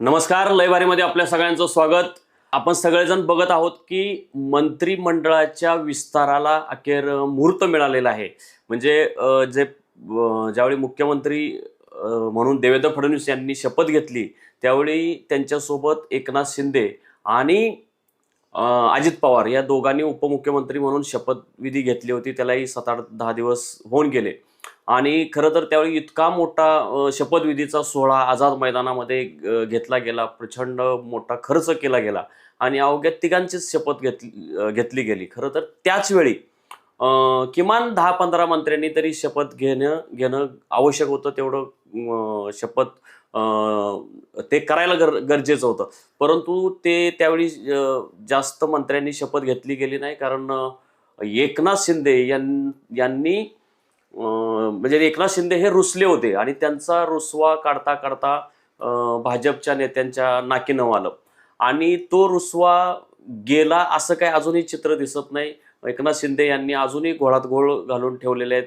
नमस्कार लयबारीमध्ये आपल्या सगळ्यांचं स्वागत. आपण सगळेजण बघत आहोत की मंत्रिमंडळाच्या विस्ताराला अखेर मुहूर्त मिळालेला आहे. म्हणजे जे ज्यावेळी मुख्यमंत्री म्हणून देवेंद्र फडणवीस यांनी शपथ घेतली त्यावेळी त्यांच्यासोबत एकनाथ शिंदे आणि अजित पवार या दोघांनी उपमुख्यमंत्री म्हणून शपथविधी घेतली होती. त्यालाही सात आठ दहा दिवस होऊन गेले. आणि खरं तर त्यावेळी इतका मोठा शपथविधीचा सोहळा आझाद मैदानामध्ये घेतला गेला प्रचंड मोठा खर्च केला गेला आणि अवघ्या तिघांचीच शपथ घेतली घेतली गेली. खरं तर त्याचवेळी किमान दहा पंधरा मंत्र्यांनी तरी शपथ घेणं घेणं आवश्यक होतं तेवढं शपथ ते करायला गर गरजेचं होतं. परंतु ते त्यावेळी जास्त मंत्र्यांनी शपथ घेतली गेली नाही कारण एकनाथ शिंदे यां यांनी म्हणजे एकनाथ शिंदे हे रुसले होते आणि त्यांचा रुसवा काढता काढता भाजपच्या नेत्यांच्या नाकीनं आलं आणि तो रुसवा गेला असं काय अजूनही चित्र दिसत नाही. एकनाथ शिंदे यांनी अजूनही घोळात घोळ घालून ठेवलेले आहेत.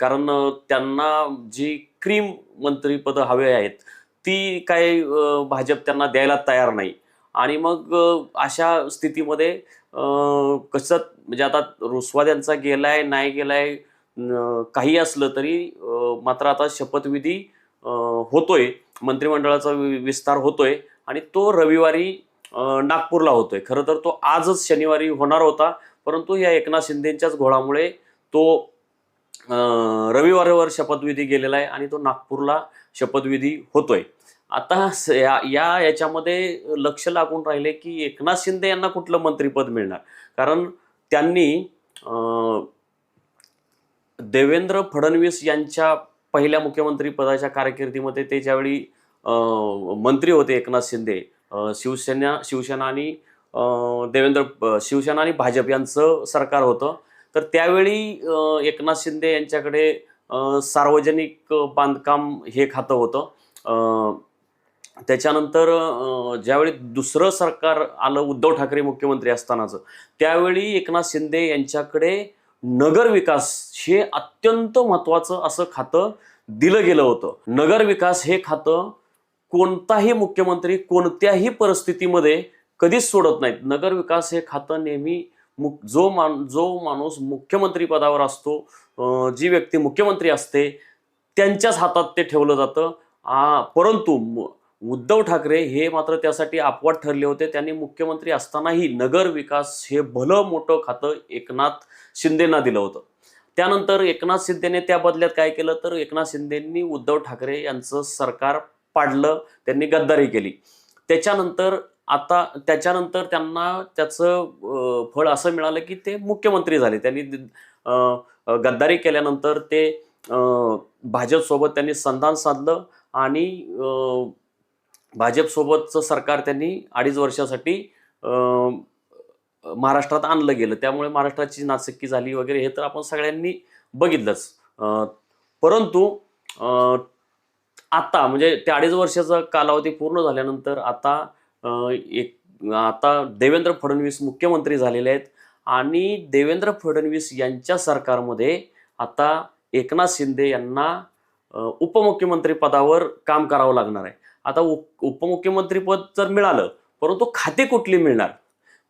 कारण त्यांना जी क्रीम मंत्रीपदं हवे आहेत ती काय भाजप त्यांना द्यायला तयार नाही. आणि मग अशा स्थितीमध्ये कसं म्हणजे आता रुसवा त्यांचा गेलाय नाही गेलाय काही असलं तरी मात्र आता शपथविधी होतोय. मंत्रिमंडळाचा वि- विस्तार होतोय आणि तो रविवारी नागपूरला होतोय. खरं तर तो आजच शनिवारी होणार होता परंतु या एकनाथ शिंदेच्याच घोळामुळे तो रविवारीवर शपथविधी गेलेला आहे आणि तो नागपूरला शपथविधी होतोय. आता स- या या याच्यामध्ये लक्ष लागून राहिले की एकनाथ शिंदे यांना कुठलं मंत्रिपद मिळणार? कारण त्यांनी देवेंद्र फडणवीस यांच्या पहिल्या मुख्यमंत्री पदाच्या कारकिर्दीमध्ये ते ज्यावेळी मंत्री होते एकनाथ शिंदे शिवसेना शिवसेना आणि देवेंद्र शिवसेना आणि भाजप यांचं सरकार होतं. तर त्यावेळी एकनाथ शिंदे यांच्याकडे सार्वजनिक बांधकाम हे खातं होतं. त्याच्यानंतर ज्यावेळी दुसरं सरकार आलं उद्धव ठाकरे मुख्यमंत्री असतानाचं त्यावेळी एकनाथ शिंदे यांच्याकडे नगर विकास हे अत्यंत महत्वाचं असं खातं दिलं गेलं होतं. नगर विकास हे खातं कोणताही मुख्यमंत्री कोणत्याही परिस्थितीमध्ये कधीच सोडत नाहीत. नगर विकास हे खातं नेहमी मुख जो मान जो माणूस मुख्यमंत्री पदावर असतो जी व्यक्ती मुख्यमंत्री असते त्यांच्याच हातात ते ठेवलं जातं. परंतु उद्धव ठाकरे हे मात्र त्यासाठी अपवाद ठरले होते. त्यांनी मुख्यमंत्री असतानाही नगर विकास हे भलं मोठं खातं एकनाथ शिंदेना दिलं होतं. त्यानंतर एकनाथ शिंदेने त्या बदल्यात काय केलं? तर एकनाथ शिंदेंनी उद्धव ठाकरे यांचं सरकार पाडलं. त्यांनी गद्दारी केली. त्याच्यानंतर आता त्याच्यानंतर त्यांना त्याचं फळ असं मिळालं की ते मुख्यमंत्री झाले. त्यांनी गद्दारी केल्यानंतर ते भाजपसोबत त्यांनी संधान साधलं आणि भाजपसोबतचं सरकार त्यांनी अडीच वर्षासाठी महाराष्ट्रात आणलं गेलं. त्यामुळे महाराष्ट्राची नाचक्की झाली वगैरे हे तर आपण सगळ्यांनी बघितलंच. परंतु आता म्हणजे त्या अडीच वर्षाचा कालावधी पूर्ण झाल्यानंतर आता एक आता देवेंद्र फडणवीस मुख्यमंत्री झालेले आहेत आणि देवेंद्र फडणवीस यांच्या सरकारमध्ये आता एकनाथ शिंदे यांना उपमुख्यमंत्री पदावर काम करावं लागणार आहे. आता उप उपमुख्यमंत्री तर मिळालं परंतु खाते कुठली मिळणार?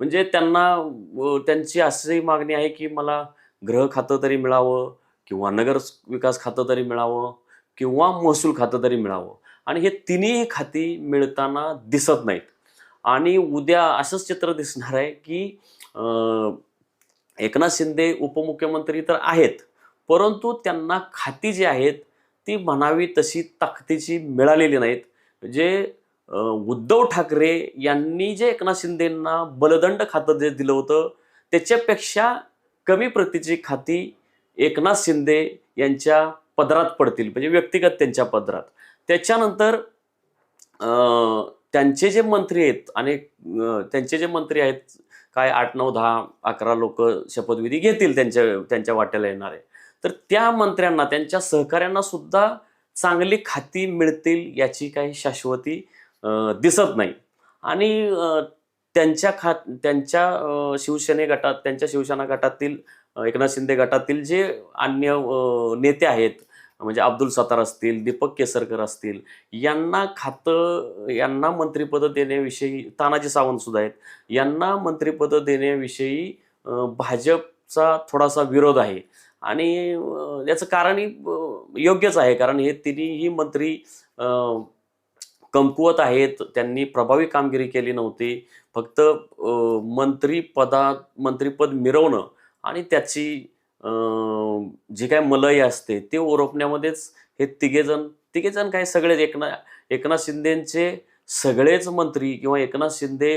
म्हणजे त्यांना त्यांची अशी मागणी आहे की मला ग्रह खातं तरी मिळावं किंवा नगर विकास खातं तरी मिळावं किंवा महसूल खातं तरी मिळावं. आणि हे तिन्ही खाती मिळताना दिसत नाहीत. आणि उद्या असंच चित्र दिसणार आहे की एकनाथ शिंदे उपमुख्यमंत्री तर आहेत परंतु त्यांना खाती जी आहेत ती म्हणावी तशी ताकदीची मिळालेली नाहीत. जे उद्धव ठाकरे यांनी जे एकनाथ शिंदेंना बलदंड खातं जे दिलं होतं त्याच्यापेक्षा कमी प्रतीची खाती एकनाथ शिंदे यांच्या पदरात पडतील म्हणजे व्यक्तिगत त्यांच्या पदरात. त्याच्यानंतर त्यांचे जे मंत्री आहेत आणि त्यांचे जे मंत्री आहेत काय आठ नऊ दहा अकरा लोक शपथविधी घेतील त्यांच्या त्यांच्या वाट्याला येणारे. तर त्या मंत्र्यांना त्यांच्या सहकाऱ्यांना सुद्धा चांगली खाती मिळतील याची काही शाश्वती दिसत नाही. आणि त्यांच्या खात त्यांच्या शिवसेने गटात त्यांच्या शिवसेना गटातील एकनाथ शिंदे गटातील जे अन्य नेते आहेत म्हणजे अब्दुल सतार असतील दीपक केसरकर असतील यांना खातं यांना मंत्रिपद देण्याविषयी तानाजी सावंत सुद्धा आहेत यांना मंत्रिपद देण्याविषयी भाजपचा थोडासा विरोध आहे. आणि याचं कारणही योग्यच आहे. कारण हे तिन्ही मंत्री कमकुवत आहेत. त्यांनी प्रभावी कामगिरी केली नव्हती. फक्त मंत्रीपदा मंत्रीपद मिरवणं आणि त्याची जी काय मलई असते ते ओरपण्यामध्येच हे तिघेजण तिघेजण काय सगळेच एकना एकनाथ शिंदेचे सगळेच मंत्री किंवा एकनाथ शिंदे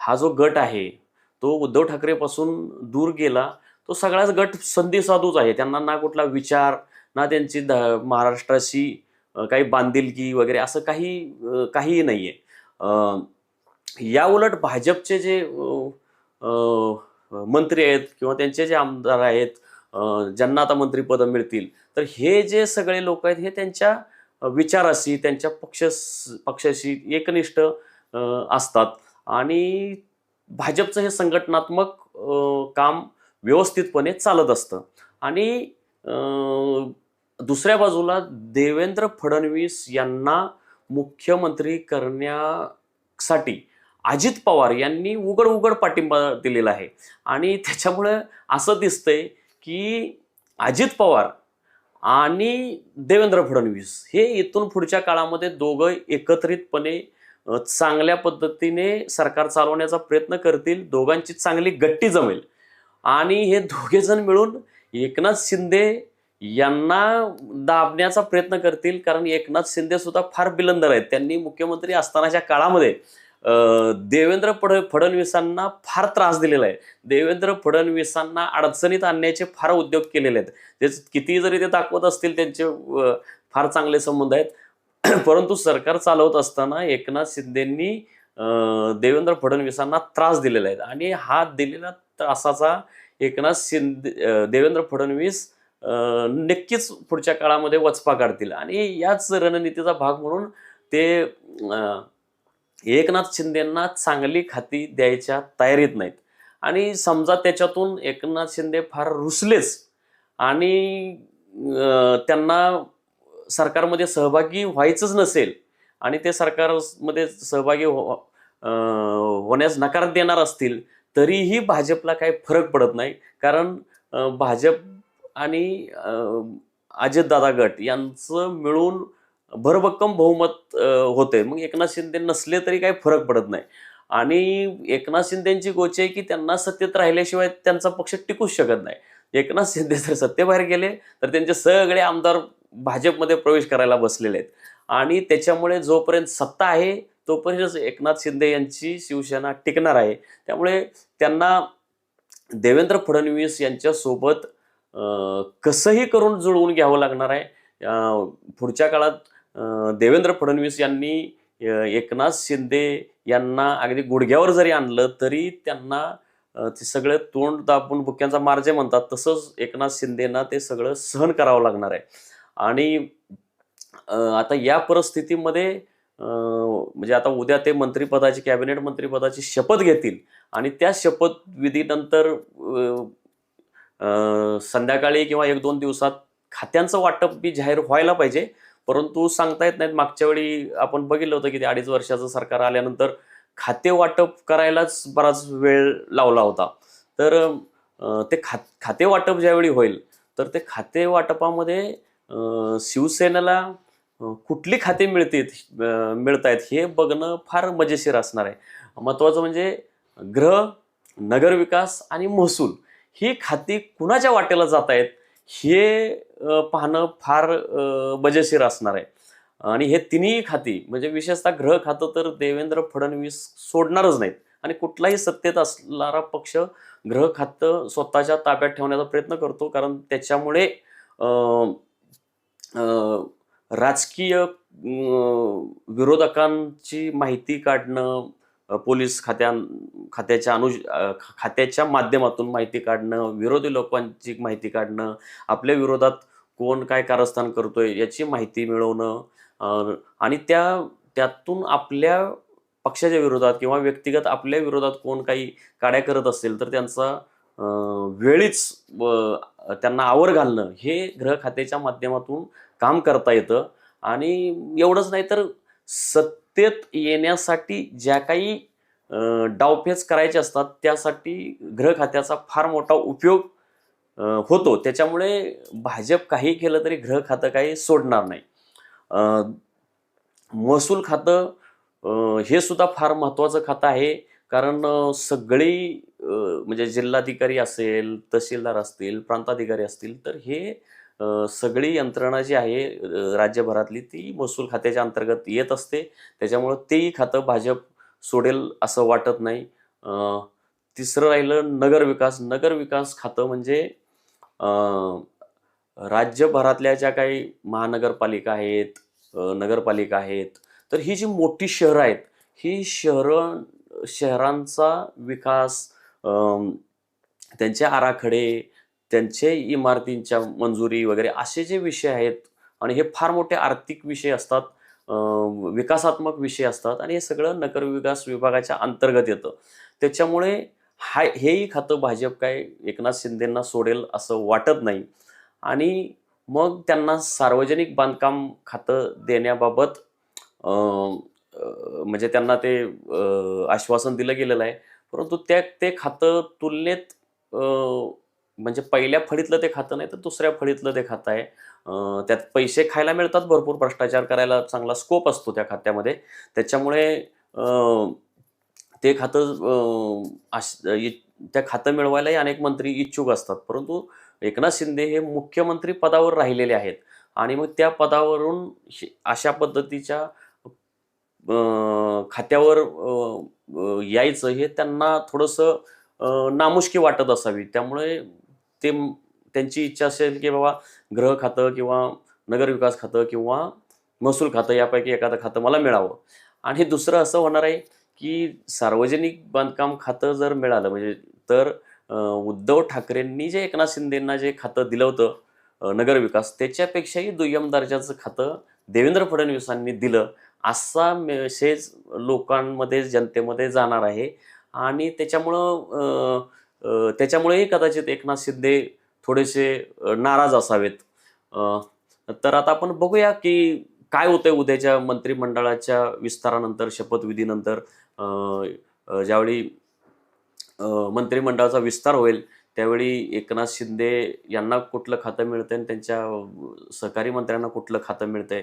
हा जो गट आहे तो उद्धव ठाकरेपासून दूर गेला. तो सगळाच गट संधी साधूच आहे. त्यांना ना कुठला विचार ना त्यांची ध- महाराष्ट्राशी काही बांधिलकी वगैरे असं काही काहीही नाही आहे या उलट भाजपचे जे मंत्री आहेत किंवा त्यांचे जे आमदार आहेत ज्यांना आता मंत्रिपदं मिळतील तर हे जे सगळे लोक आहेत हे त्यांच्या विचाराशी त्यांच्या पक्ष पक्षाशी एकनिष्ठ असतात. आणि भाजपचं हे संघटनात्मक काम व्यवस्थितपणे चालत असतं. आणि दुसऱ्या बाजूला देवेंद्र फडणवीस यांना मुख्यमंत्री करण्यासाठी अजित पवार यांनी उघड उघड पाठिंबा दिलेला आहे. आणि त्याच्यामुळे असं दिसतंय की अजित पवार आणि देवेंद्र फडणवीस हे इथून पुढच्या काळामध्ये दोघं एकत्रितपणे चांगल्या पद्धतीने सरकार चालवण्याचा प्रयत्न करतील. दोघांची चांगली गट्टी जमेल. आणि हे दोघे जण मिळून एकनाथ शिंदे यांना दाबण्याचा प्रयत्न करतील. कारण एकनाथ शिंदे सुद्धा फार बिलंदर आहेत. त्यांनी मुख्यमंत्री असतानाच्या काळामध्ये देवेंद्र फड फडणवीसांना फार त्रास दिलेला आहे. देवेंद्र फडणवीसांना अडचणीत आणण्याचे फार उद्योग केलेले आहेत. ते किती जरी ते दाखवत असतील त्यांचे फार चांगले संबंध आहेत. परंतु सरकार चालवत असताना एकनाथ शिंदेंनी देवेंद्र फडणवीसांना त्रास दिलेला आहे. आणि हा दिलेला त्रासाचा एकनाथ शिंदे देवेंद्र फडणवीस नक्कीच पुढच्या काळामध्ये वचपा काढतील. आणि याच रणनीतीचा भाग म्हणून ते एकनाथ शिंदेंना चांगली खाती द्यायच्या तयारीत नाहीत. आणि समजा त्याच्यातून एकनाथ शिंदे फार रुसलेच आणि त्यांना सरकारमध्ये सहभागी व्हायचंच नसेल आणि ते सरकारमध्ये सहभागी हो होण्यास नकार देणार असतील तरीही भाजपला काही फरक पडत नाही. कारण भाजप आणि अजितदादा गट यांचं मिळून भरभक्कम बहुमत होते. मग एकनाथ शिंदे नसले तरी काही फरक पडत नाही. आणि एकनाथ शिंदेची गोची आहे की त्यांना सत्तेत राहिल्याशिवाय त्यांचा पक्ष टिकूच शकत नाही. एकनाथ शिंदे जर सत्तेबाहेर गेले तर त्यांचे सगळे आमदार भाजपमध्ये प्रवेश करायला बसलेले आहेत. आणि त्याच्यामुळे जोपर्यंत सत्ता आहे तोपर्यंतच एकनाथ शिंदे यांची शिवसेना टिकणार आहे त्यामुळे त्यांना देवेंद्र फडणवीस यांच्यासोबत कसंही करून जुळवून घ्यावं लागणार आहे. पुढच्या काळात देवेंद्र फडणवीस यांनी एकनाथ शिंदे यांना अगदी गुडघ्यावर जरी आणलं तरी त्यांना ते सगळं तोंड दाबून बुक्यांचा मार्जे म्हणतात तसंच एकनाथ शिंदेना ते सगळं सहन करावं लागणार आहे. आणि आता या परिस्थितीमध्ये म्हणजे आता उद्या ते मंत्रिपदाची कॅबिनेट मंत्रिपदाची शपथ घेतील आणि त्या शपथविधीनंतर संध्याकाळी किंवा एक दोन दिवसात खात्यांचं वाटप बी जाहीर व्हायला पाहिजे. परंतु सांगता येत नाहीत. मागच्या वेळी आपण बघितलं होतं की ते अडीच वर्षाचं सरकार आल्यानंतर खाते वाटप करायलाच बराच वेळ लावला होता. तर ते खात खाते वाटप ज्यावेळी होईल तर ते खाते वाटपामध्ये शिवसेनेला कुठली खाते मिळतील मिळत आहेत हे बघणं फार मजेशीर असणार आहे. महत्त्वाचं म्हणजे ग्रह नगरविकास आणि महसूल ही खाती कुणाच्या वाटेला जात आहेत हे पाहणं फार मजेशीर असणार आहे. आणि हे तिन्ही खाती म्हणजे विशेषतः ग्रह खातं तर देवेंद्र फडणवीस सोडणारच नाहीत. आणि कुठलाही सत्तेत असणारा पक्ष ग्रह खातं स्वतःच्या ताब्यात ठेवण्याचा प्रयत्न करतो कारण त्याच्यामुळे राजकीय विरोधकांची माहिती काढणं पोलीस खात्या खात्याच्या अनु खात्याच्या माध्यमातून माहिती काढणं विरोधी लोकांची माहिती काढणं आपल्या विरोधात कोण काय कारस्थान करतोय याची माहिती मिळवणं आणि त्या त्यातून आपल्या पक्षाच्या विरोधात किंवा व्यक्तिगत आपल्या विरोधात कोण काही काड्या करत असेल तर त्यांचा वेळीच त्यांना आवर घालणं हे ग्रह खात्याच्या माध्यमातून काम करता येतं. आणि एवढंच नाही तर सत्तेत येण्यासाठी ज्या काही डावफेच डावपेच करायचे असतात त्यासाठी ग्रह खात्याचा फार मोठा उपयोग होतो. त्याच्यामुळे भाजप काही केलं तरी ग्रह खातं काही सोडणार नाही. महसूल खातं हे सुद्धा फार महत्त्वाचं खातं आहे. कारण सगळी म्हणजे जिल्हाधिकारी असेल तहसीलदार असतील प्रांताधिकारी असतील तर हे सगळी यंत्रणा जी आहे राज्यभरातली ती महसूल खात्याच्या अंतर्गत येत असते. त्याच्यामुळं तेही खातं भाजप सोडेल असं वाटत नाही. तिसरं राहिलं नगर विकास. नगर विकास खातं म्हणजे राज्यभरातल्या ज्या काही महानगरपालिका आहेत नगरपालिका आहेत तर ही जी मोठी शहरं आहेत ही शहरं शहरांचा विकास त्यांचे आराखडे त्यांचे इमारतींच्या मंजुरी वगैरे असे जे विषय आहेत आणि हे फार मोठे आर्थिक विषय असतात विकासात्मक विषय असतात आणि हे सगळं नगर विकास विभागाच्या अंतर्गत येतं. त्याच्यामुळे हा हेही खातं भाजप काय एकनाथ शिंदेंना सोडेल असं वाटत नाही. आणि मग त्यांना सार्वजनिक बांधकाम खातं देण्याबाबत म्हणजे त्यांना ते आश्वासन दिलं गेलेलं आहे. परंतु त्या ते खातं तुलनेत म्हणजे पहिल्या फळीतलं ते खातं नाही तर दुसऱ्या फळीतलं ते खातं आहे. त्यात पैसे खायला मिळतात भरपूर भ्रष्टाचार करायला चांगला स्कोप असतो त्या खात्यामध्ये. त्याच्यामुळे ते खातं इ- त्या खातं मिळवायलाही अनेक मंत्री इच्छुक असतात. परंतु एकनाथ शिंदे हे मुख्यमंत्री पदावर राहिलेले आहेत. आणि मग त्या पदावरून अशा पद्धतीच्या खात्यावर यायचं हे त्यांना थोडंसं नामुष्की वाटत असावी. त्यामुळे ते त्यांची इच्छा असेल की बाबा ग्रह खातं किंवा नगरविकास खातं किंवा महसूल खातं यापैकी एखादं खातं मला मिळावं. आणि दुसरं असं होणार आहे की सार्वजनिक बांधकाम खातं जर मिळालं म्हणजे तर उद्धव ठाकरेंनी जे एकनाथ शिंदेंना जे खातं दिलं होतं नगरविकास त्याच्यापेक्षाही दुय्यम दर्जाचं खातं देवेंद्र फडणवीसांनी दिलं. असा मेसेज लोकांमध्ये जनतेमध्ये जाणार आहे. आणि त्याच्यामुळं त्याच्यामुळेही कदाचित एकनाथ शिंदे थोडेसे नाराज असावेत. तर आता आपण बघूया की काय होतंय उद्याच्या मंत्रिमंडळाच्या विस्तारानंतर शपथविधीनंतर ज्यावेळी मंत्रिमंडळाचा विस्तार होईल त्यावेळी एकनाथ शिंदे यांना कुठलं खातं मिळतंय आणि त्यांच्या सहकारी मंत्र्यांना कुठलं खातं मिळतंय?